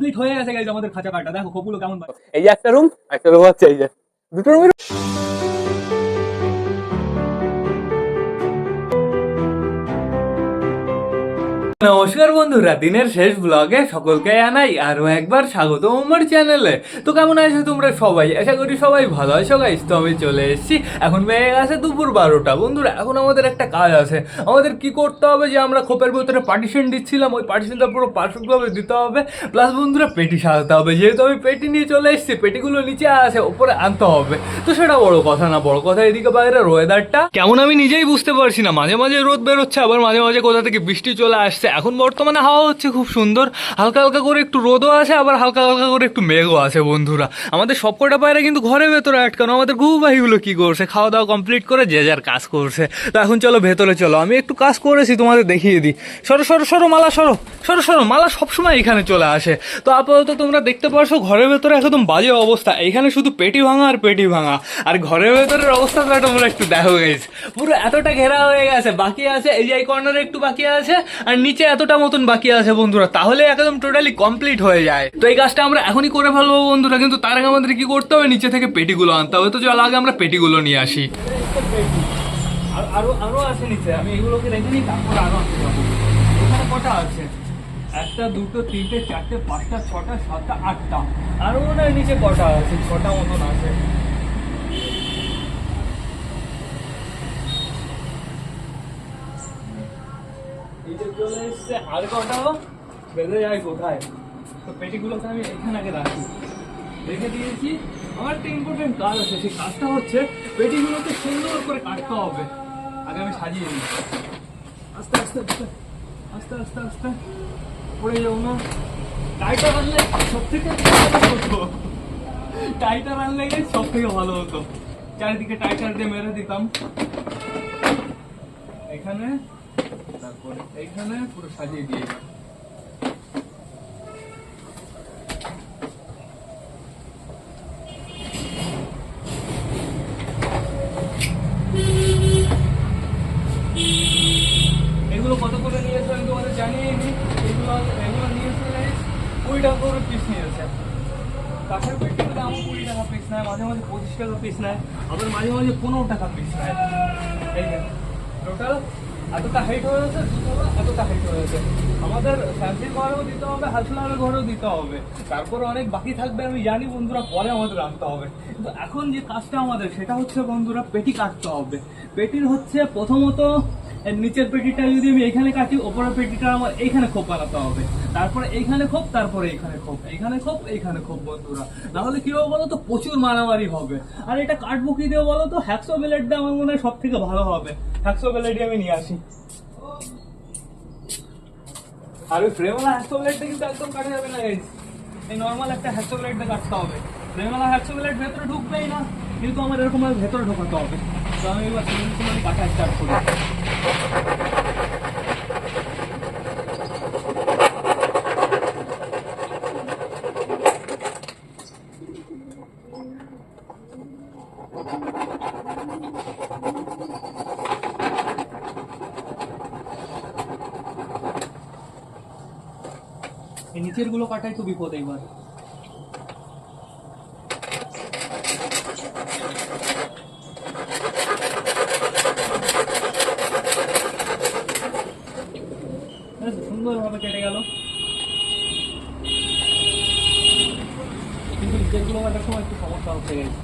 Complete হয়ে গেছে guys আমাদের খাঁচা কাটা। দেখো খোপগুলো কেমন। এই যে একটা রুম একটা রুম হচ্ছে, এই যে। দুটো রুমের নমস্কার বন্ধুরা, দিনের শেষ ব্লগে সকলকে জানাই আরও একবার স্বাগত আমার চ্যানেলে তো কেমন আছো তোমরা সবাই? আশা করি সবাই ভালো আছো গাইস তো আমি চলে এসেছি। এখন বেড়ে গেছে দুপুর বারোটা। বন্ধুরা, এখন আমাদের একটা কাজ আছে। আমাদের কি করতে হবে যে আমরা খোপের ভিতরে পার্টিশন দিচ্ছিলাম, ওই পার্টিশনটা পুরো পারফেক্টভাবে দিতে হবে। প্লাস বন্ধুরা, পেটি সাজাতে হবে। যেহেতু আমি পেটি নিয়ে চলে এসেছি, পেটিগুলো নিচে আছে, ওপরে আনতে হবে। তো সেটা বড় কথা না, বড় কথা এদিকে বাইরে ওয়েদারটা কেমন আমি নিজেই বুঝতে পারছি না। মাঝে মাঝে রোদ বেরোচ্ছে, আবার মাঝে মাঝে কোথা থেকে বৃষ্টি চলে আসছে এখন বর্তমানে হাওয়া হচ্ছে খুব সুন্দর। হালকা হালকা করে একটু রোদও আছে, আবার হালকা হালকা করে একটু মেঘও আছে বন্ধুরা। আমাদের সবকটা পায়রা কিন্তু ঘরে ভেতরে আটকানো। আমাদের ঘুঘু পাখিগুলো কী করছে? খাওয়া দাওয়া কমপ্লিট করে যে যার কাজ করছে। তো এখন চলো, ভেতরে চলো। আমি একটু কাজ করেছি, তোমাদের দেখিয়ে দিই। সরো সরো সরো, মালা সরো সরো সরো, মালা সবসময় এখানে চলে আসে। তো আপাতত তোমরা দেখতে পারছ, ঘরের ভেতরে একদম বাজে অবস্থা। এখানে শুধু পেটি ভাঙা আর পেটি ভাঙা। আর ঘরের ভেতরের অবস্থাটা তোমরা একটু দেখো গেছ পুরো এতটা ঘেরা হয়ে গেছে। বাকি আছে, এই যে এই কর্নারে একটু বাকি আছে। আর নিচে এতটা মতন বাকি আছে বন্ধুরা, তাহলে একদম টোটালি কমপ্লিট হয়ে যায়। তো এই কাজটা আমরা এখনই করে ফেলব বন্ধুরা, কিন্তু তার আগে আমাদের কি করতে হবে? নিচে থেকে পেটিগুলো আনতে হবে। তো চলো, আগে আমরা পেটিগুলো নিয়ে আসি। আরও আরও আছে নিচে, আমি এগুলোকে রেখে নিই, তারপর আরও আনতে কটা আছে? একটা, দুটো, তিনটে, চারটে, পাঁচটা, ছটা, সাতটা, আটটা। আরও নিচে কটা আছে? ছটা মতন আছে নিচে চলে আর কটাও বেঁধে যায় কোথায়? তো পেটিগুলোকে আমি এখানে আগে রাখি। রেখে দিয়েছি। আমার একটা ইম্পর্টেন্ট কাজ আছে, সেই কাজটা হচ্ছে পেটিগুলোকে সুন্দর করে কাটতে হবে। আগে আমি সাজিয়ে দিই আস্তে আস্তে আস্তে আস্তে আস্তে পড়ে যাব না টাইটার আনলে সব থেকে হতো। টাইটার আনলে সব থেকে ভালো হতো। চারিদিকে টাইটার দিয়ে মেরে দিতাম। এখানে তারপরে এইখানে পুরো সাজিয়ে দিয়ে এগুলো কত করে নিয়েছে আমি কুড়ি টাকা করে পিস নিয়েছে। কুড়ি টাকা পিস নেয়, মাঝে মাঝে পঁচিশ টাকা পিস নেয়, আবার মাঝে মাঝে পনেরো টাকা পিস নেয়। টোটাল এতটা হাইট হয়েছে এতটা হাইট হয়েছে আমাদের ফ্যামিলির ঘরেও দিতে হবে হাসলামের ঘরেও দিতে হবে। তারপরে অনেক বাকি থাকবে, আমি জানি বন্ধুরা, পরে আমাদের আনতে হবে। কিন্তু এখন যে কাজটা আমাদের, সেটা হচ্ছে বন্ধুরা, পেটি কাটতে হবে। পেটির হচ্ছে প্রথমত নিচের পেটিটা যদি আমি এখানে কাটি, ওপরের পেটিটা আমার এইখানে খোপ বানাতে হবে। তারপরে এইখানে খোপ, তারপরে এখানে খোপ এখানে খোপ এইখানে খোপ, বন্ধুরা। নাহলে কি হবে বলো তো প্রচুর মারামারি হবে। আর এটা কাটবো কি দিয়ে বলো তো হ্যাকসো ব্লেডটা আমার মনে হয় সব থেকে ভালো হবে। হ্যাকসো ব্লেডই আমি নিয়ে আসি। আর ওই ফ্রেমওয়ালা হ্যাকসো ব্লেডটা কিন্তু একদম কাটা যাবে না, এই। নর্মাল একটা হ্যাকসো ব্লেডটা কাটতে হবে। ফ্রেমওয়ালা হ্যাকসো ব্লেড ভেতরে ঢুকবেই না, কিন্তু আমার এরকম ভেতরে ঢোকাতে হবে। তো আমি এবার কাটা স্টার্ট করি। এই নিচেরগুলো কাটাই তো বিপদ এইবার সুন্দর ভাবে কেটে গেল কিন্তু নিচেরগুলো কাটার সময় একটু সমস্যা হচ্ছে গেছে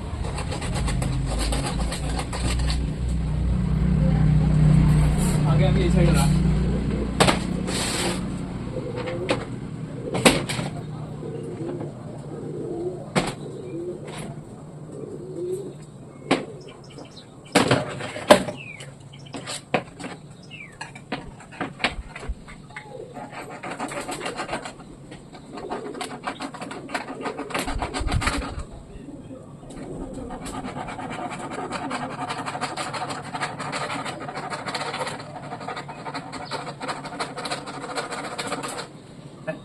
আগে আমি এই সাইডে রাখি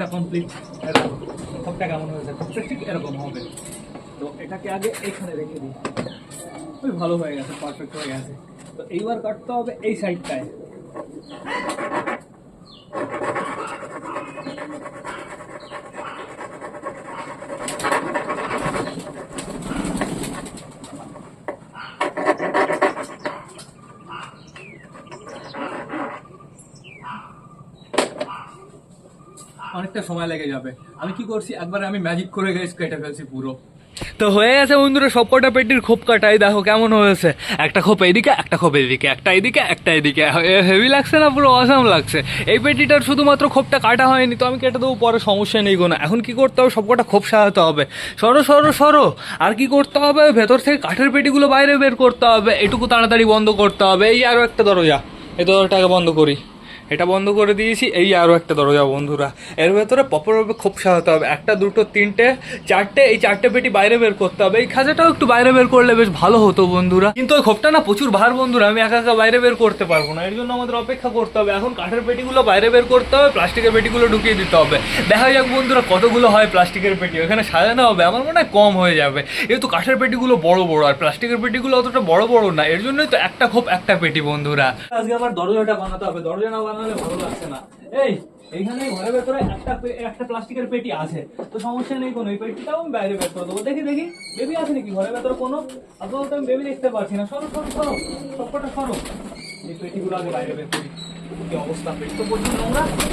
একটা কমপ্লিট এরকম। সবটা কেমন হয়েছে? সবটা ঠিক এরকম হবে। তো এটাকে আগে এখানে রেখে দিই। ওই ভালো হয়ে গেছে পারফেক্ট হয়ে গেছে। তো এইবার কাটতে হবে এই সাইডটায় অনেকটা সময় লেগে যাবে। আমি কি করছি? একবার আমি ম্যাজিক করে গেছি কেটে ফেলছি পুরো। তো হয়ে গেছে বন্ধুরা, সবকটা পেটির খোপ কাটাই। দেখো কেমন হয়েছে। একটা খোপ এইদিকে একটা খোপ এইদিকে একটা এইদিকে একটা এইদিকে হেভি লাগছে না? পুরো অসাম লাগছে। এই পেটিটার শুধুমাত্র খোপটা কাটা হয়নি, তো আমি কেটে দেবো, পরে সমস্যা নেই কোনো। এখন কি করতে হবে? সবকটা খোপ সাজাতে হবে। সরো সরো সরো। আর কি করতে হবে? ভেতর থেকে কাঠের পেটিগুলো বাইরে বের করতে হবে। এটুকু তাড়াতাড়ি বন্ধ করতে হবে। এই আরও একটা দরজা। এই দরজাটাকে বন্ধ করি। এটা বন্ধ করে দিয়েছি, এই আরও একটা দরজা, বন্ধুরা। এর ভেতরে প্রপারভাবে খুব সাজাতে হবে। একটা, দুটো, তিনটে, চারটে, এই চারটে পেটি বাইরে বের করতে হবে। এই খাঁচাটাও একটু বাইরে বের করলে বেশ ভালো হতো, বন্ধুরা। কিন্তু ওই খোপটা না প্রচুর ভার, বন্ধুরা। আমি একা একা বাইরে বের করতে পারব না। এর জন্য আমাদের অপেক্ষা করতে হবে। এখন কাঠের পেটিগুলো বাইরে বের করতে হবে, প্লাস্টিকের পেটিগুলো ঢুকিয়ে দিতে হবে। দেখা যাক, বন্ধুরা, কতগুলো হয় প্লাস্টিকের পেটি। ওখানে সাজানো হবে। আমার মনে হয় কম হয়ে যাবে। যেহেতু কাঠের পেটিগুলো বড় বড়, আর প্লাস্টিকের পেটিগুলো অতটা বড় বড় না, এর জন্যই তো একটা খোপ, একটা পেটি, বন্ধুরা। আজকে আমার দরজাটা বানাতে হবে। দরজা না বানালে ভালো লাগছে না। এই, এইখানে ঘরের ভেতরে একটা একটা প্লাস্টিকের পেটি আছে। তো সমস্যা নেই কোনো, এই পেটিটাও আমি বাইরে বের করে দেবো। দেখি দেখি, বেবি আছে নাকি? ঘরের ভেতরে কোনো? আপাতত আমি বেবি দেখতে পাচ্ছি না। সরো সরো সরো, সবকটা সরো। এই পেটিগুলো আগে বাইরে বের করি। অবস্থা? পেটি তো প্রচুর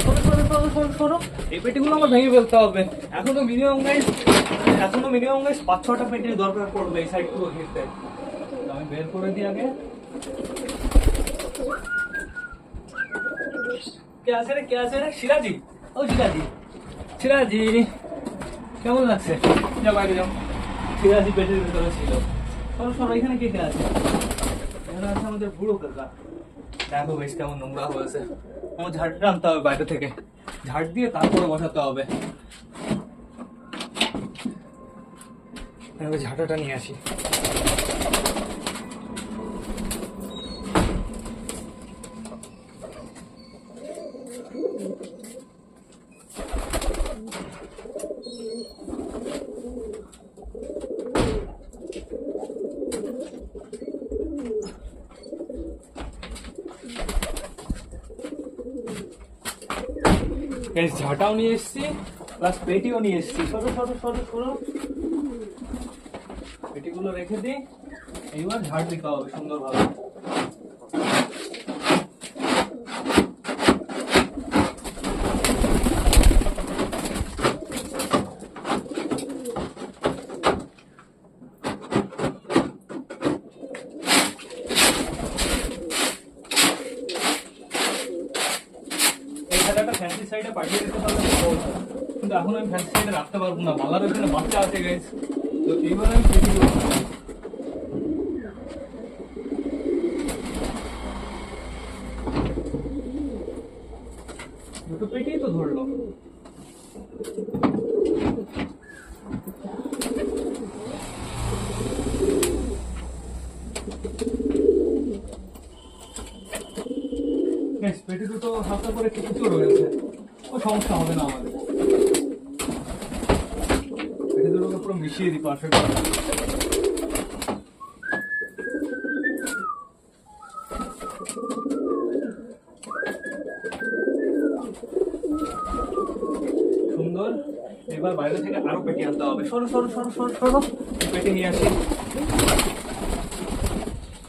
সরো সরো সরো সরো সরো। ভেঙে ফেলতে হবে। এখনও মিনিমাম গাইজ এখনও মিনিমাম গাইজ পাঁচ, ছটা পেটির দরকার পড়বে এই সাইড পুরো ঘিরতে। আমি বের করে দিই আগে। আছে রে? সিরাজি ও সিরাজি সিরাজি কেমন লাগছে? যা বাইরে যাও। সিরাজি পেটের ভিতরে ছিল। সরো সরো এখানে কে কে আছে? এখানে আছে আমাদের বুড়ো কাকা। দেখো বেশ কেমন নোংরা হয়েছে আমার ঝাড়টা আনতে হবে বাইরে থেকে। ঝাড় দিয়ে তারপরে বসাতে হবে। ঝাঁটাটা নিয়ে আসি গাইস ঝাঁটাও নিয়ে এসছি প্লাস পেটিও নিয়ে এসছি। সরো সরো সরো সরো। পেটিগুলো রেখে দিই। এইবার ঝাড় দিতে হবে সুন্দরভাবে এই সাইডে পাঠিয়ে দিতে পারলে কিন্তু এখন আমি ফ্যান্সি সাইডে রাখতে পারব না। বালার ওখানে বাচ্চা আছে গেছে তো এইবার আমি পেটিগুলো বানাবো। দুটো পেটেই তো ধরলো বেশ পেটি দুটো হালকা করে কিছু রয়েছে ও সমস্যা হবে না আমাদের পেটি দুটোকে পুরো মিশিয়ে দিই পারফেক্ট সুন্দর এবার বাইরে থেকে আরো পেটি আনতে হবে সরো সরো সরো সরো সরো এই পেটি নিয়ে আসি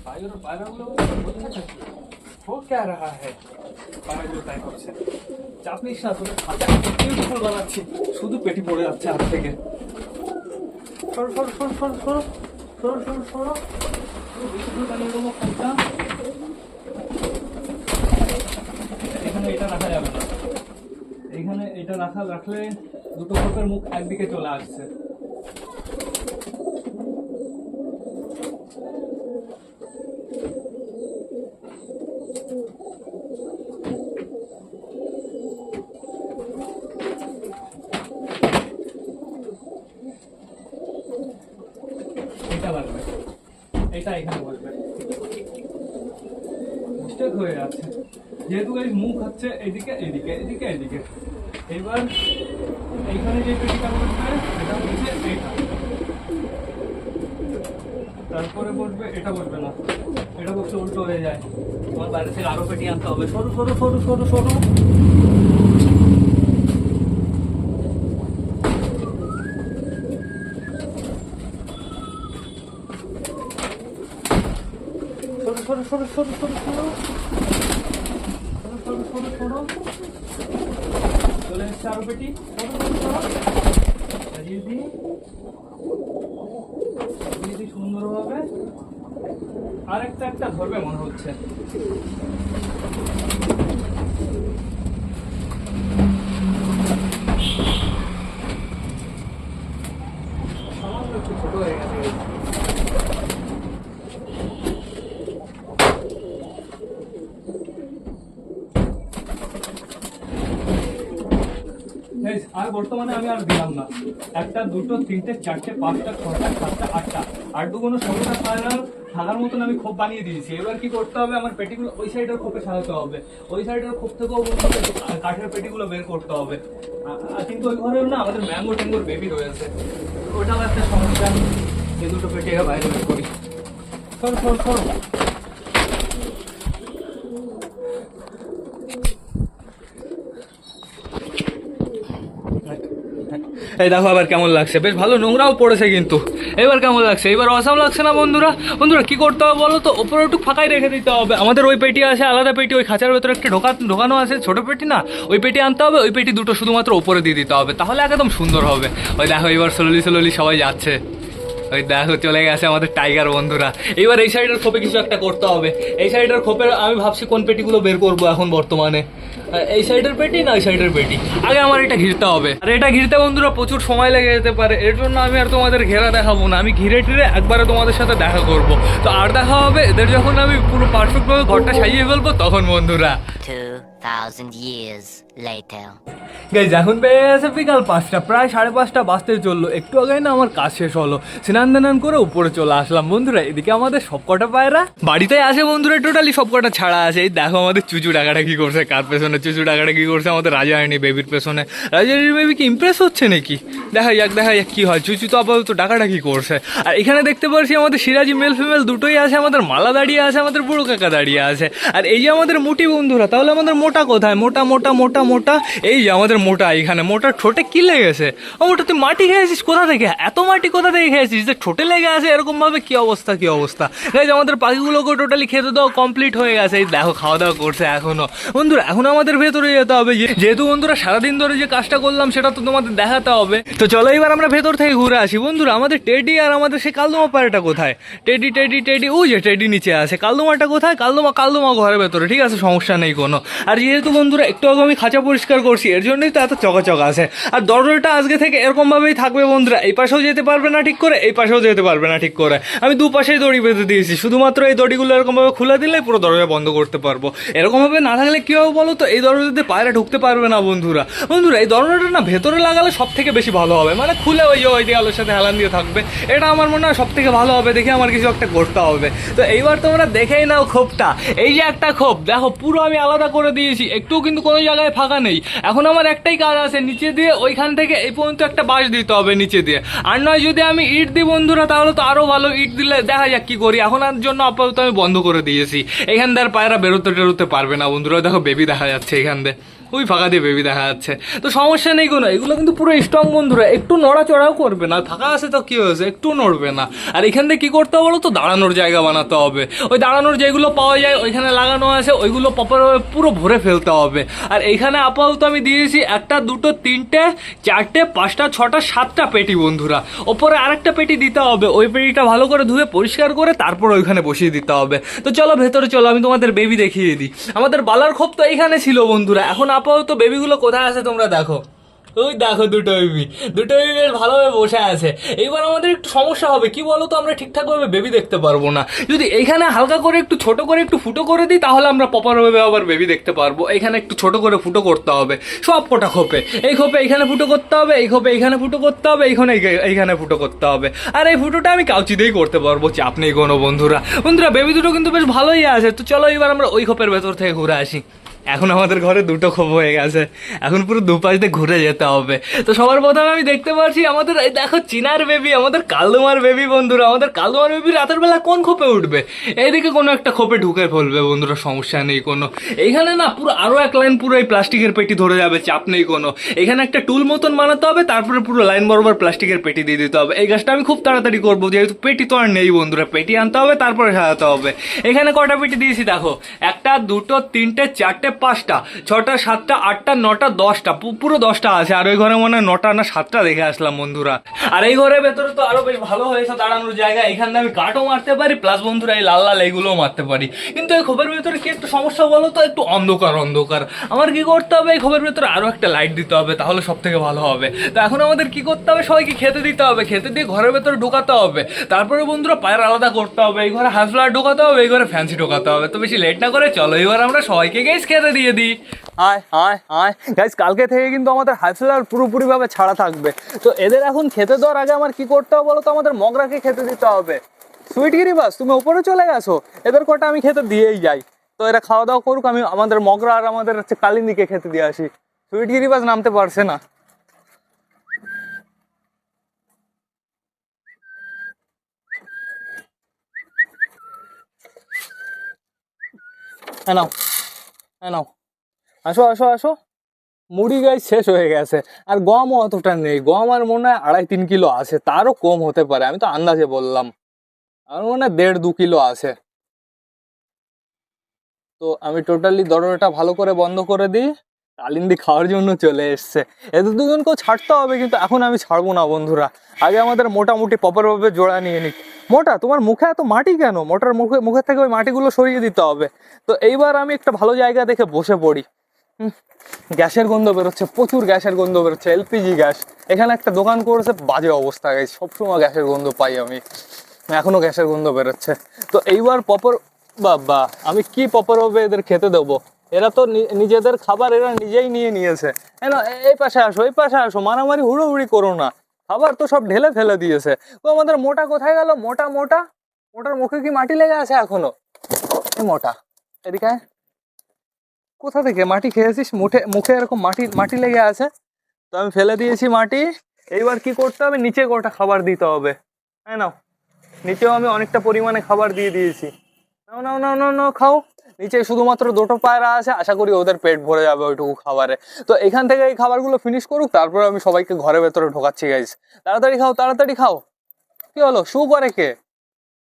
বাইরে বাইরেগুলো ও क्या रहा है পায়রাগুলো তাই করছে চাপ নিস না তোদের খাতা বিউটিফুল বানাচ্ছি শুধু পেটি পড়ে যাচ্ছে হাত থেকে সরো সরো সরো সরো সরো সরো সরো সরো। এখানে এটা রাখা যাবে না। এখানে এটা রাখা রাখলে দুটো খোপের মুখ একদিকে চলে আসছে এটা লাগবে এটা এখানে বসবে মিস্টেক হয়ে যাচ্ছে যেহেতু এই মুখ হচ্ছে এদিকে এদিকে এদিকে এদিকে। এবার এইখানে যে পেটিটা বসবে সেটা হচ্ছে এইটা। তারপরে বসবে, এটা বসবে না। এটা বসে উল্টো হয়ে যায়। তোমার বাইরে থেকে আরও পেটি আনতে হবে। সরু সরু সরু সরু সরু সরু। সরু সরু সরু সরু সরু। সরু সরু চলে এসছে আরও পেটি। সাজিয়ে দিই। দিই সুন্দরভাবে। আরেকটা একটা ধরবে মনে হচ্ছে সামান্য একটু ছোট হয়ে গেছে Guys, আর বর্তমানে আমি আর দিলাম না। একটা, দুটো, তিনটে, চারটে, পাঁচটা, ছটা, সাতটা, আটটা। আর দুগুলো ষোলোটা ফাইনাল থাকার মতন আমি খোপ বানিয়ে দিয়েছি। এবার কি করতে হবে? আমার পেটিগুলো ওই সাইডের খোপে সাজাতে হবে। ওই সাইডের খোপ থেকেও কাঠের পেটিগুলো বের করতে হবে। কিন্তু ওই ঘরেও না আমাদের ম্যাঙ্গো ট্যাঙ্গোর বেবি রয়েছে। ওটাও একটা সমস্যা। যে দুটো পেটি বাইরে বের করি। সর সর সর। এই দেখো আবার কেমন লাগছে। বেশ ভালো নোংরাও পড়েছে কিন্তু। এবার কেমন লাগছে? এবার অসাম লাগছে না বন্ধুরা? বন্ধুরা, কি করতে হবে বলো তো? ওপরে একটু ফাঁকাই রেখে দিতে হবে। আমাদের ওই পেটি আছে, আলাদা পেটি, ওই খাঁচার ভেতরে একটা ঢোকা ঢোকানো আছে, ছোটো পেটি না? ওই পেটি আনতে হবে, ওই পেটি দুটো শুধুমাত্র ওপরে দিয়ে দিতে হবে। তাহলে একদম সুন্দর হবে। ওই দেখো, এবার স্লোলি স্লোলি সবাই যাচ্ছে। ওই দেখো চলে গেছে আমাদের টাইগার বন্ধুরা। এবার এই সাইডের খোপে কিছু একটা করতে হবে। এই সাইডের খোপে আমি ভাবছি কোন পেটিগুলো বের করব এখন বর্তমানে। এই সাইডের পেটি না ওই সাইডের পেটি? আগে আমার এটা ঘিরতে হবে। আর এটা ঘিরতে বন্ধুরা প্রচুর সময় লেগে যেতে পারে। এর জন্য আমি আর তোমাদের ঘেরা দেখাবো না। আমি ঘিরে টিরে একবারে তোমাদের সাথে দেখা করব। তো আর দেখা হবে এদের যখন আমি পুরো পারফেক্টভাবে ঘরটা সাজিয়ে ফেলব তখন বন্ধুরা। 2,000 years. Later. গাইজ এখন গেছে বিকাল পাঁচটা, প্রায় সাড়ে পাঁচটা, বাজতে চলল। একটু আগে না আমার কাজ শেষ হলো। স্নান দান করে উপরে চলে আসলাম। বন্ধুরা, এদিকে আমাদের সবকটা পায়রা। বাড়িতে আছে বন্ধুরা টোটালি সবকটা ছাড়া আছে। এই দেখো আমাদের চুচু ডাকাটা কি করছে, কার পেছনে? চুচু ডাকাটা কি করছে আমাদের রাজারানী বেবির পেছনে? রাজারানী বেবি কি ইমপ্রেস হচ্ছে নাকি? দেখা যাক দেখা যাক কি হয়। চুচু তো আপাতত ডাকাটা কি করছে। আর এখানে দেখতে পাচ্ছি আমাদের সিরাজি মেল ফিমেল দুটোই আছে, আমাদের মালা দাঁড়িয়ে আছে, আমাদের বুড়ো কাকা দাঁড়িয়ে আছে। আর এই যে আমাদের মোটি বন্ধুরা, তাহলে আমাদের মোটা কোথায়? মোটা মোটা মোটা মোটা? এই যে আমাদের মোটা এখানে। মোটা ঠোঁটে কি লেগেছে? ও মোটা, তুই মাটি খেয়েছিস? কোথা থেকে? এত মাটি কোথা থেকে খেয়েছিস যে ঠোঁটে লেগে আছে? এরকম ভাবে কি অবস্থা কি অবস্থা? গাইজ আমাদের পাখিগুলোকে টোটালি খেতে দাও কমপ্লিট হয়ে গেছে। এই দেখো, খাওয়া দাওয়া করছে এখনও। বন্ধুরা, এখন আমাদের ভেতরে যেতে হবে। যে- যেহেতু বন্ধুরা সারাদিন ধরে যে কাজটা করলাম, সেটা তো তোমাদের দেখাতে হবে। তো চলো এবার আমরা ভেতর থেকে ঘুরে আসি। বন্ধুরা, আমাদের টেডি আর আমাদের সেই কালদমা পায়রাটা কোথায়? টেডি টেডি টেডি, ওই যে টেডি নিচে আছে। কালদমাটা কোথায়? কালদমা কালদমা ঘরের ভেতরে। ঠিক আছে, সমস্যা নেই কোনো। আর যেহেতু বন্ধুরা, একটু আগে আমি খাঁচা পরিষ্কার করছি, এর জন্যই তো এত চকাচক আছে। আর দরজাটা আজকে থেকে এরকম ভাবেই থাকবে বন্ধুরা, এই পাশেও যেতে পারবে না ঠিক করে, এই পাশেও যেতে পারবে না ঠিক করে। আমি দু পাশেই দড়ি বেঁধে দিয়েছি, শুধুমাত্র এই দড়িগুলো এরকম ভাবে খুলে দিলে পুরো দরজা বন্ধ করতে পারব। এরকম ভাবে না থাকলে কি হবে বলো তো? এই দরজাতে পায়রা ঢুকতে পারবে না বন্ধুরা। বন্ধুরা, এই দরজাটা না ভেতরে লাগালে সব থেকে বেশি ভালো হবে। মানে খুলে ওই ওই দেওয়ালের সাথে হেলান দিয়ে থাকবে। এটা আমার মনে হয় সব থেকে ভালো হবে, দেখে আমার কিছু একটা করতে হবে। তো এইবার তোমরা দেখেই নাও খোপটা এই যে একটা খোপ দেখো পুরো আমি আলাদা করে দিয়েছি। একটুও কিন্তু কোনো জায়গায় ফাঁকা নেই। এখন আমার একটাই কাজ আছে, নিচে দিয়ে ওইখান থেকে এই পর্যন্ত একটা বাঁশ দিতে হবে নিচে দিয়ে। আর নয়, যদি আমি ইট দিই বন্ধুরা, তাহলে তো আরও ভালো ইট দিলে দেখা যাক কি করি। এখন আর জন্য আপাতত আমি বন্ধ করে দিয়েছি। এখান দিয়ে আর পায়রা বেরোতে টেরোতে পারবে না বন্ধুরা। দেখো বেবি দেখা যাচ্ছে এখান দিয়ে। ওই ফাঁকা দিয়ে বেবি দেখা যাচ্ছে। তো সমস্যা নেই কোনো, এগুলো কিন্তু পুরো স্ট্রং বন্ধুরা, একটু নড়াচড়াও করবে না, ফাঁকা আছে তো কি হয়েছে, একটু নড়বে না। আর এখান থেকে কি করতে হবে বলো তো দাঁড়ানোর জায়গা বানাতে হবে। ওই দাঁড়ানোর যেগুলো পাওয়া যায়, ওইখানে লাগানো আছে, ওইগুলো প্রপার পুরো ভরে ফেলতে হবে। আর এইখানে আপাতত আমি দিয়েছি একটা, দুটো, তিনটে, চারটে, পাঁচটা, ছটা, সাতটা পেটি বন্ধুরা। ওপরে আরেকটা পেটি দিতে হবে, ওই পেটিটা ভালো করে ধুয়ে পরিষ্কার করে তারপর ওইখানে বসিয়ে দিতে হবে। তো চলো, ভেতরে চলো, আমি তোমাদের বেবি দেখিয়ে দিই। আমাদের বালার খোপ তো এইখানে ছিল বন্ধুরা, এখন আপাতত বেবিগুলো কোথায় আছে তোমরা দেখো। ওই দেখো দুটো বেবি দুটো বেবি বেশ ভালোভাবে বসে আছে। এইবার আমাদের একটু সমস্যা হবে। কি বলো তো আমরা ঠিকঠাকভাবে বেবি দেখতে পারব না। যদি এইখানে হালকা করে একটু ছোট করে একটু ফুটো করে দিই, তাহলে আমরা প্রপারভাবে আবার বেবি দেখতে পারব। এখানে একটু ছোট করে ফুটো করতে হবে। সব কটা খোপে। এই খোপে এইখানে ফুটো করতে হবে, এই খোপে এইখানে ফুটো করতে হবে, এইখানে এইখানে ফুটো করতে হবে। আর এই ফুটোটা আমি কাউচিতেই করতে পারব। চাপ নেই কোনো বন্ধুরা। বন্ধুরা বেবি দুটো কিন্তু বেশ ভালোই আছে। তো চলো এবার আমরা ওই খোপের ভেতর থেকে ঘুরে আসি। এখন আমাদের ঘরে দুটো খোপ হয়ে গেছে। এখন পুরো দুপাশ দিয়ে ঘুরে যেতে হবে। তো সবার প্রথমে আমি দেখতে পাচ্ছি আমাদের দেখো চিনার বেবি আমাদের কালুমার বেবি বন্ধুরা, আমাদের কালুমার বেবি রাতের বেলা কোন খোপে উঠবে? এইদিকে কোনো একটা খোপে ঢুকে ফেলবে বন্ধুরা, সমস্যা নেই কোনো। এইখানে না পুরো আরও এক লাইন পুরো এই প্লাস্টিকের পেটি ধরে যাবে, চাপ নেই কোনো। এখানে একটা টুল মতন বানাতে হবে, তারপরে পুরো লাইন বরাবর প্লাস্টিকের পেটি দিয়ে দিতে হবে। এই গাছটা আমি খুব তাড়াতাড়ি করব, যেহেতু পেটি তো আর নেই বন্ধুরা, পেটি আনতে হবে, তারপরে সাজাতে হবে। এখানে কটা পেটি দিয়েছি দেখো, একটা, দুটো, তিনটে, চারটে পাঁচটা, ছটা, সাতটা, আটটা, নটা, দশটা পুরো দশটা আছে। আর ওই ঘরে মনে হয় নটা না সাতটা দেখে আসলাম বন্ধুরা। আর এই ঘরের ভেতরে তো আরও বেশ ভালো হয়েছে দাঁড়ানোর জায়গা। এখানে আমি কাঠও মারতে পারি প্লাস বন্ধুরা এই লাল লাল এইগুলোও মারতে পারি। কিন্তু এই খোপের ভেতরে কি একটু সমস্যা বলো তো? একটু অন্ধকার অন্ধকার। আমার কি করতে হবে? এই খোপের ভেতরে আরও একটা লাইট দিতে হবে, তাহলে সব থেকে ভালো হবে। তো এখন আমাদের কি করতে হবে? সবাইকে খেতে দিতে হবে। খেতে দিয়ে ঘরের ভেতরে ঢোকাতে হবে। তারপরে বন্ধুরা পায়ের আলাদা করতে হবে। এই ঘরে হাফ ফ্লার ঢোকাতে হবে, এই ঘরে ফ্যান্সি ঢোকাতে হবে। তো বেশি লেট না করে চলো, এবার আমরা সবাইকে গেস খেতে দিয়ে দিই। আয় আয় আয়। গাইস কালকে থেকে কিন্তু আমাদের হাইফ্লার পুরোপুরিভাবে ছাড়া থাকবে। তো এদের এখন খেতে দেওয়ার আগে আমার কি করতে হবে বলো তো? আমাদের মগরাকে খেতে দিতে হবে। সুইট গিরিবাস তুমি উপরে চলে গেছো। এদের কটা আমি খেতে দিয়েই যাই। তো এরা খাওয়া দাওয়া করুক, আমি আমাদের মগরা আর আমাদের হচ্ছে কালিন্দিকে খেতে দিয়ে আসি। সুইট গিরিবাস নামতে পারছে না। হ্যাঁ নাও। আসো আসো আসো। মুড়ি গাই শেষ হয়ে গেছে। আর গমও অতটা নেই। গম আর মনে হয় আড়াই তিন কিলো আছে। তারও কম হতে পারে। আমি তো আন্দাজে বললাম। আমার মনে হয় দেড় দু কিলো আছে। তো আমি টোটালি দরজাটা ভালো করে বন্ধ করে দিই। কালিন্দি খাওয়ার জন্য চলে এসছে। এদের দুজনকেও ছাড়তে হবে, কিন্তু এখন আমি ছাড়বো না বন্ধুরা। আগে আমাদের মোটামুটি প্রপারভাবে জোড়া নিয়ে নিই মোটা, তোমার মুখে এত মাটি কেন? মোটার মুখে, মুখের থেকে ওই মাটিগুলো সরিয়ে দিতে হবে। তো এইবার আমি একটা ভালো জায়গা দেখে বসে পড়ি। গ্যাসের গন্ধ বেরোচ্ছে, প্রচুর গ্যাসের গন্ধ বেরোচ্ছে, এলপিজি গ্যাস। এখানে একটা দোকান করেছে, বাজে অবস্থা গেছে সবসময় গ্যাসের গন্ধ পাই আমি। এখনও গ্যাসের গন্ধ বেরোচ্ছে। তো এইবার পপর বাবা, আমি কি প্রপারভাবে এদের খেতে দেবো? এরা তো নিজেদের খাবার এরা নিজেই নিয়ে নিয়েছে। না, এই পাশে আসো এই পাশে আসো মারামারি হুড়োহুড়ি করো না। খাবার তো সব ঢেলে ফেলে দিয়েছে। তো আমাদের মোটা কোথায় গেল? মোটা মোটা? মোটার মুখে কি মাটি লেগে আছে এখনও? মোটা এদিকে কোথা থেকে মাটি খেয়েছিস? মুখে মুখে এরকম মাটি মাটি লেগে আছে। তো আমি ফেলে দিয়েছি মাটি। এইবার কি করতে হবে? নিচে গোটা খাবার দিতে হবে। হ্যাঁ নাও। নিচেও আমি অনেকটা পরিমাণে খাবার দিয়ে দিয়েছি। নাও নাও নাও নাও নাও খাও। নিচে শুধুমাত্র দুটো পায়রা আছে, আশা করি ওদের পেট ভরে যাবে ওইটুকু খাবারে। তো এখান থেকে এই খাবারগুলো ফিনিশ করুক, তারপরে আমি সবাইকে ঘরের ভেতরে ঢোকাচ্ছি গাইস তাড়াতাড়ি খাও তাড়াতাড়ি খাও। কি হলো? শু করে কে?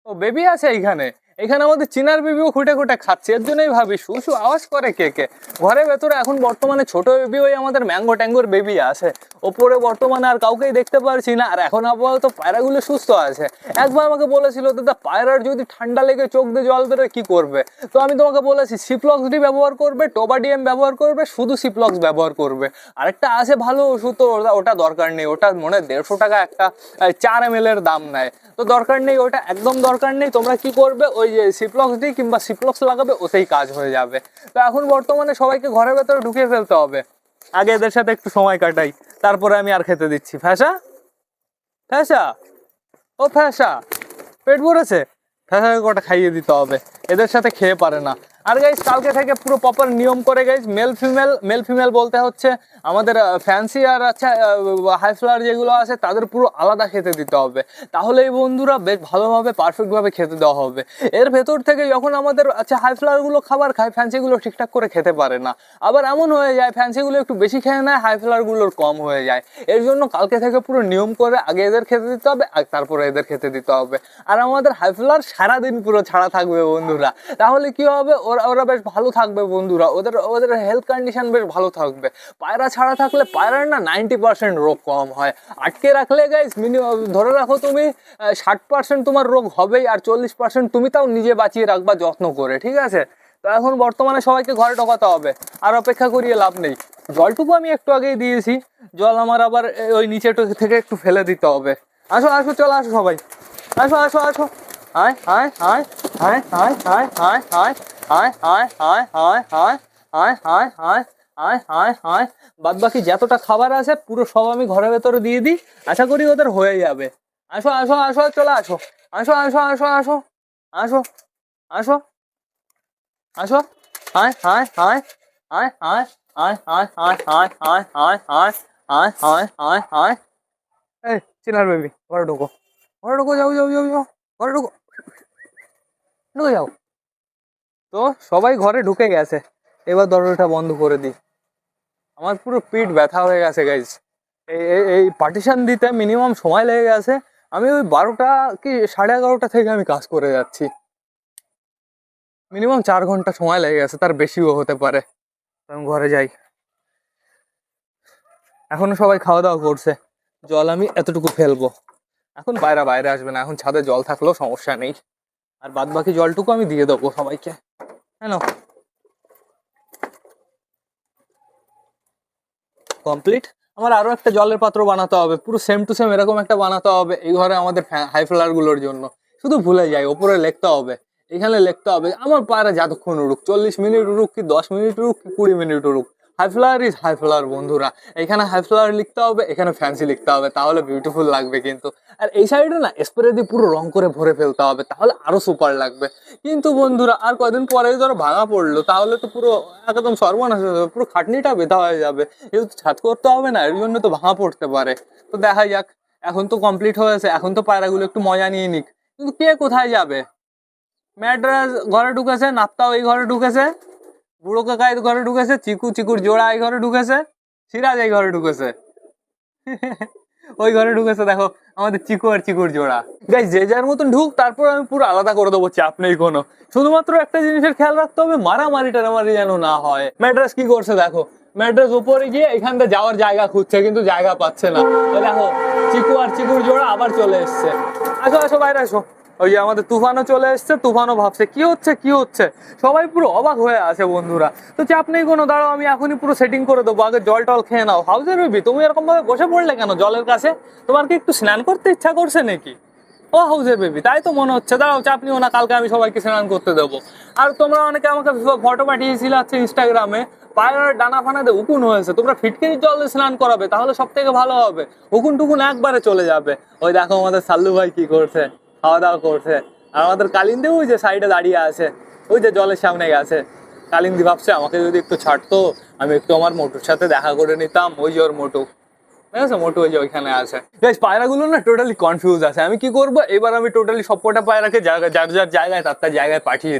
ও বেবি আছে এইখানে। এখানে আমাদের চিনার বেবিও খুঁটে খুঁটে খাচ্ছে, এর জন্যই ভাবি শু শু আওয়াজ করে কে কে। ঘরের ভেতরে এখন বর্তমানে ছোট বেবি ওই আমাদের ম্যাঙ্গো ট্যাঙ্গোর বেবি আছে। ওপরে বর্তমানে আর কাউকেই দেখতে পারছি না, আর এখন আপাতত পায়রাগুলো সুস্থ আছে। একবার আমাকে বলেছিল, দাদা, পায়রার যদি ঠান্ডা লেগে চোখ দিয়ে জল বেরোয় কি করবে? তো আমি তোমাকে বলেছি সিপ্লক্স ডি ব্যবহার করবে টোবাডিএম ব্যবহার করবে, শুধু সিপ্লক্স ব্যবহার করবে। আরেকটা আছে ভালো ওষুধ তো, ওটা দরকার নেই ওটা মনে দেড়শো টাকা একটা চার এম এর দাম নেয়। তো দরকার নেই, ওটা একদম দরকার নেই, তোমরা কি করবে, ওই যে সিপ্লক্স দিই কিংবা সিপ্লক্স লাগাবে, ওতেই কাজ হয়ে যাবে। তো এখন বর্তমানে সবাইকে ঘরের ভেতরে ঢুকিয়ে ফেলতে হবে। আগে এদের সাথে একটু সময় কাটাই। তারপরে আমি আর খেতে দিচ্ছি। ফ্যাসা? ফ্যাসা? ও ফ্যাসা, পেট ভরেছে? ফ্যাসাকে কটা খাইয়ে দিতে হবে। এদের সাথে খেয়ে পারে না। আর গাইজ কালকে থেকে পুরো প্রপার নিয়ম করে guys male female male female বলতে হচ্ছে আমাদের ফ্যান্সি আর আচ্ছা হাই ফ্লাওয়ার যেগুলো আছে, তাদের পুরো আলাদা খেতে দিতে হবে। তাহলে এই বন্ধুরা বেশ ভালোভাবে পারফেক্টভাবে খেতে দেওয়া হবে। এর ভেতর থেকে যখন আমাদের আচ্ছা হাই ফ্লাওয়ারগুলো খাবার খায় ফ্যান্সিগুলো ঠিকঠাক করে খেতে পারে না। আবার এমন হয়ে যায় ফ্যান্সিগুলো একটু বেশি খেয়ে নেয় হাই ফ্লাওয়ারগুলোর কম হয়ে যায়। এর জন্য কালকে থেকে পুরো নিয়ম করে আগে এদের খেতে দিতে হবে, আর তারপরে এদের খেতে দিতে হবে। আর আমাদের হাই ফ্লাওয়ার সারাদিন পুরো ছাড়া থাকবে বন্ধুরা। তাহলে কি হবে? ওরা ওরা বেশ ভালো থাকবে বন্ধুরা। ওদের ওদের হেলথ কন্ডিশন বেশ ভালো থাকবে। পায়রা ছাড়া থাকলে পায়রার না নাইনটি পার্সেন্ট রোগ কম হয়। আটকে রাখলে গাইস মিনিমাম ধরে রাখো তুমি ষাট পার্সেন্ট তোমার রোগ হবেই আর চল্লিশ পার্সেন্ট তুমি তাও নিজে বাঁচিয়ে রাখবা, যত্ন করে, ঠিক আছে? তো এখন বর্তমানে সবাইকে ঘরে ঢোকাতে হবে, আর অপেক্ষা করিয়ে লাভ নেই। জলটুকু আমি একটু আগেই দিয়েছি, জল আমার আবার ওই নিচে থেকে একটু ফেলে দিতে হবে। আসো আসো, চলো আসো সবাই। আসো আসো আসো। আয় আয় আয় আয় আয় আয় আয় আয় আয় আয় আয় আয় আয় আয় আয় আয় আয় আয় আয় বাদ বাকি যতটা খাবার আছে পুরো সব আমি ঘরের ভেতরে দিয়ে দিই আশা করি ওদের হয়ে যাবে আসো আসো আসো চলে আসো আসো আসো আসো আসো আসো আসো আসো আয় আয় আয় আয় আয় আয় আয় আয় আয় আয় আয় আয় আয় আয় আয় আয় এই চিনার বেবি ঘরে ঢোকো ঘরে ঢোকো যাও যাও যাও যাও ঘরে ঢোকো ঢুকে যাও তো সবাই ঘরে ঢুকে গেছে। এবার দরজাটা বন্ধ করে দিই। আমার পুরো পিঠ ব্যথা হয়ে গেছে গাইজ এই, এই- পার্টিশান দিতে মিনিমাম সময় লেগে গেছে। আমি ওই বারোটা কি সাড়ে এগারোটা থেকে আমি কাজ করে যাচ্ছি। মিনিমাম চার ঘণ্টা সময় লেগে গেছে, তার বেশিও হতে পারে। আমি ঘরে যাই। এখনও সবাই খাওয়া দাওয়া করছে। জল আমি এতটুকু ফেলব। এখন বাইরে বাইরে আসবে না, এখন ছাদে জল থাকলেও সমস্যা নেই। আর বাদ বাকি জলটুকু আমি দিয়ে দেবো সবাইকে। হ্যাঁ কমপ্লিট আমার আরও একটা জলের পাত্র বানাতে হবে, পুরো সেম টু সেম এরকম একটা বানাতে হবে এই ঘরে আমাদের হাই ফ্লারগুলোর জন্য। শুধু ভুলে যাই, ওপরে লিখতে হবে, এখানে লিখতে হবে, আমার পায়রা যতক্ষণ উড়ুক, চল্লিশ মিনিট উড়ুক কি দশ মিনিট উড়ুক কি কুড়ি minute উড়ুক high flower is high flower বন্ধুরা। এখানে হাই ফ্লাওয়ার লিখতে হবে, এখানে ফ্যান্সি লিখতে হবে, তাহলে বিউটিফুল লাগবে কিন্তু। আর এই সাইডে না স্প্রে দিয়ে পুরো রং করে ভরে ফেলতে হবে, তাহলে আরও সুপার লাগবে। কিন্তু বন্ধুরা, আর কয়দিন পরে ধরো ভাঙা পড়ল, তাহলে তো পুরো একদম সর্বনাশ হয়ে যাবে, পুরো খাটনিটা বেঁধা হয়ে যাবে। যেহেতু ছাদ করতে হবে না, এর জন্য তো ভাঙা পড়তে পারে। তো দেখা যাক, এখন তো কমপ্লিট হয়েছে এখন তো পায়রাগুলো একটু মজা নিয়ে নিক। কিন্তু কে কোথায় যাবে? ম্যাড্রাস ঘরে ঢুকেছে, নাপ্তাও এই ঘরে ঢুকেছে? বুড়ো কাকা ঘরে ঢুকেছে, চিকু চিকুর জোড়া এই ঘরে ঢুকেছে, সিরাজ এই ঘরে ঢুকেছে। ওই ঘরে ঢুকেছে, দেখো, আমাদের চিকু আর চিকুর জোড়া। গাইজ যে যার মতন ঢুক, তারপর আমি পুরো আলাদা করে দেবো চাপ নেই কোনো। শুধুমাত্র একটা জিনিসের খেয়াল রাখতে হবে, মারামারি টারামারি যেন না হয়। ম্যাড্রাস কি করছে দেখো, ম্যাড্রাস উপরে গিয়ে এখান থেকে যাওয়ার জায়গা খুঁজছে, কিন্তু জায়গা পাচ্ছে না। দেখো, চিকু আর চিকুর জোড়া আবার চলে এসছে। আসো আসো, বাইরে আসো। ওই যে আমাদের তুফানও চলে এসছে, তুফানও ভাবছে, কি হচ্ছে কি হচ্ছে? সবাই পুরো অবাক হয়ে আছে বন্ধুরা। তো চাপ নেই কোনো, দাঁড়াও, আমি এখনই পুরো সেটিং করে দেবো। আগে জল টল খেয়ে নাও। হাউসের বেবি তুমি এরকম ভাবে বসে পড়লে কেন জলের কাছে? তোমার কি একটু স্নান করতে ইচ্ছা করছে নাকি? ও হাউসের বেবি তাই তো মনে হচ্ছে। দাঁড়াও চাপ নিও না, কালকে আমি সবাইকে স্নান করতে দেবো। আর তোমরা অনেকে আমাকে ফটো পাঠিয়েছিলে হচ্ছে ইনস্টাগ্রামে পায়ের ডানা ফানাতে উকুন হয়েছে। তোমরা ফিটকিরি জল স্নান করাবে, তাহলে সব থেকে ভালো হবে। উকুন টুকুন একবারে চলে যাবে। ওই দেখো আমাদের সাল্লু ভাই কি করছে। খাওয়া দাওয়া করছে। আর আমাদের কালিন্দি ওই যে সাইডে দাঁড়িয়ে আছে, ওই যে জলের সামনে গেছে। কালিন্দি ভাবছে আমাকে যদি একটু ছাড়তো, আমি একটু আমার মোটুর সাথে দেখা করে নিতাম, ওই যে ওর মোটু। মোটু ওই যে ওইখানে আছে। পায়রাগুলো না টোটালি কনফিউজ আছে। আমি কি এবার আমি টোটালি সবকটা পায়রাকে যার যার জায়গায়, তার তার জায়গায় পাঠিয়ে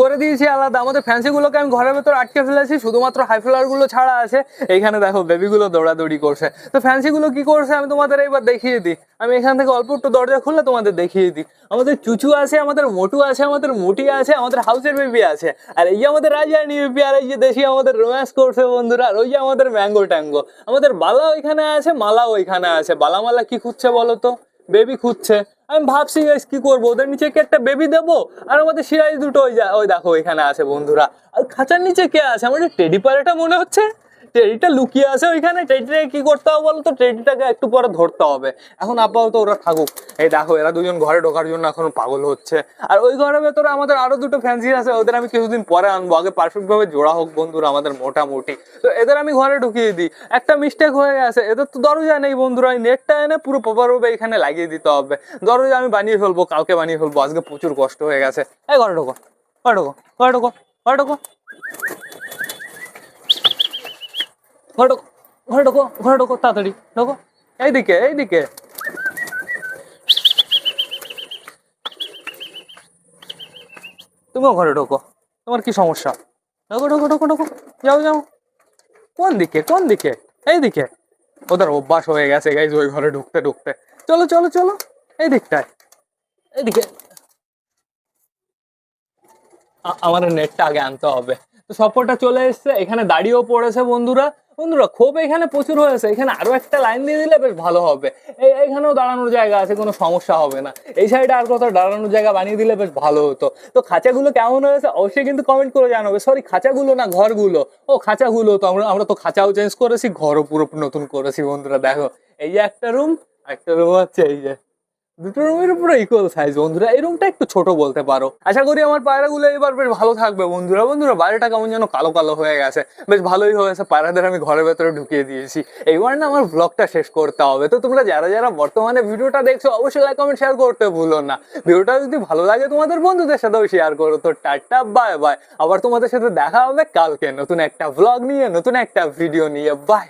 করে দিয়েছি আলাদা। আমাদের ফ্যান্সিগুলোকে আমি ঘরের ভেতর আটকে ফেলেছি। শুধুমাত্র হাই গুলো ছাড়া আছে। এইখানে দেখো বেবিগুলো দৌড়াদৌড়ি করছে। তো ফ্যান্সিগুলো কি করছে? আমি তোমাদের এইবার দেখিয়ে দিই। আমি এখান থেকে অল্প একটু দরজা খুললে তোমাদের দেখিয়ে দিই। আমাদের চুচু আছে, আমাদের মোটু আছে, আমাদের মুটি আছে, আমাদের হাউসের বেবি আছে। আর এই যে আমাদের রাজারানি বেবি আর এই যে দেশি আমাদের রোম্যান্স করছে বন্ধুরা, আর ওই যে আমাদের ম্যাঙ্গো ট্যাঙ্গো আমাদের বালা ওইখানে আছে, মালা ওইখানে আছে। বালামালা কি খুঁজছে বলো তো বেবি খুঁজছে। আমি ভাবছি কি করব? ওদের নিচে কি একটা বেবি দেবো? আর আমাদের সিরাজ দুটো ওই ওই দেখো, ওইখানে আছে বন্ধুরা। আর খাঁচার নিচে কে আছে? আমাদের টেডি পারেটা মনে হচ্ছে? টেডিটা লুকিয়ে আছে ওইখানে টেডিটাকে কি করতে হবে বলতো? টেডিটাকে একটু পরে ধরতে হবে। এখন আপাতত ওরা থাকুক। এই দেখো, এরা দুজন ঘরে ঢোকার জন্য এখন পাগল হচ্ছে। আর ওই ঘরের ভেতরে আমাদের আরও দুটো ফ্যান্সি আছে, ওদের আমি কিছুদিন পরে আনব। আগে পারফেক্ট ভাবে জোড়া হোক বন্ধুরা, আমাদের মোটামুটি। তো এদের আমি ঘরে ঢুকিয়ে দিই। একটা মিস্টেক হয়ে গেছে। এদের তো দরজা নেই বন্ধুরা, এই নেটটা এনে পুরো প্রপার ভাবে এখানে লাগিয়ে দিতে হবে। দরজা আমি বানিয়ে ফেলব, কালকে বানিয়ে ফেলব। আজকে প্রচুর কষ্ট হয়ে গেছে। এই ঘরে ঢোকো ঘরে ঢোকো ঘরে ঢোকো ঘরে ঢোকো। ঘরে ঢোকো ঘরে ঢোকো ঘরে ঢোকো তাড়াতাড়ি ঢোকো। এইদিকে এইদিকে। তুমিও ঘরে ঢোকো তোমার কি সমস্যা? ঢোকো ঢোকো ঢোকো ঢোকো যাও যাও। কোন দিকে কোন দিকে? এইদিকে। ওদের অভ্যাস হয়ে গেছে গাইজ ওই ঘরে ঢুকতে ঢুকতে। চলো চলো চলো এই দিকটায়। এইদিকে। আ- আমার নেটটা আগে আনতে হবে। তো সফরটা চলে এসেছে এখানে দাঁড়িয়েও পড়েছে বন্ধুরা। বন্ধুরা, ক্ষোভ এখানে প্রচুর হয়েছে এখানে আরও একটা লাইন দিয়ে দিলে বেশ ভালো হবে। এখানেও দাঁড়ানোর জায়গা আছে, কোনো সমস্যা হবে না। এই সাইডে আর কোথাও দাঁড়ানোর জায়গা বানিয়ে দিলে বেশ ভালো হতো। তো খাঁচাগুলো কেমন হয়েছে অবশ্যই কিন্তু কমেন্ট করে জানাবে। সরি খাঁচাগুলো না, ঘরগুলো। ও, খাঁচাগুলো তো আমরা আমরা তো খাঁচাও চেঞ্জ করেছি, ঘরও পুরো নতুন করেছি বন্ধুরা, দেখো। এই যে একটা রুম একটা রুম হচ্ছে এই যে। দুটো রুমের পুরো ইকুয়াল সাইজ বন্ধুরা, এই রুমটা একটু ছোট বলতে পারো। আশা করি আমার পায়রাগুলো এবার বেশ ভালো থাকবে, বন্ধুরা। বন্ধুরা বাইরেটা কেমন যেন কালো কালো হয়ে গেছে। বেশ ভালোই হয়েছে, পায়রাদের আমি ঘরের ভেতরে ঢুকিয়ে দিয়েছি। এইবার না আমার ব্লগটা শেষ করতে হবে। তো তোমরা যারা যারা বর্তমানে ভিডিওটা দেখছ, অবশ্যই লাইক কমেন্ট শেয়ার করতে ভুলো না। ভিডিওটা যদি ভালো লাগে তোমাদের বন্ধুদের সাথেও শেয়ার করো। তো টাটা বাই বাই আবার তোমাদের সাথে দেখা হবে কালকে নতুন একটা ব্লগ নিয়ে, নতুন একটা ভিডিও নিয়ে। বাই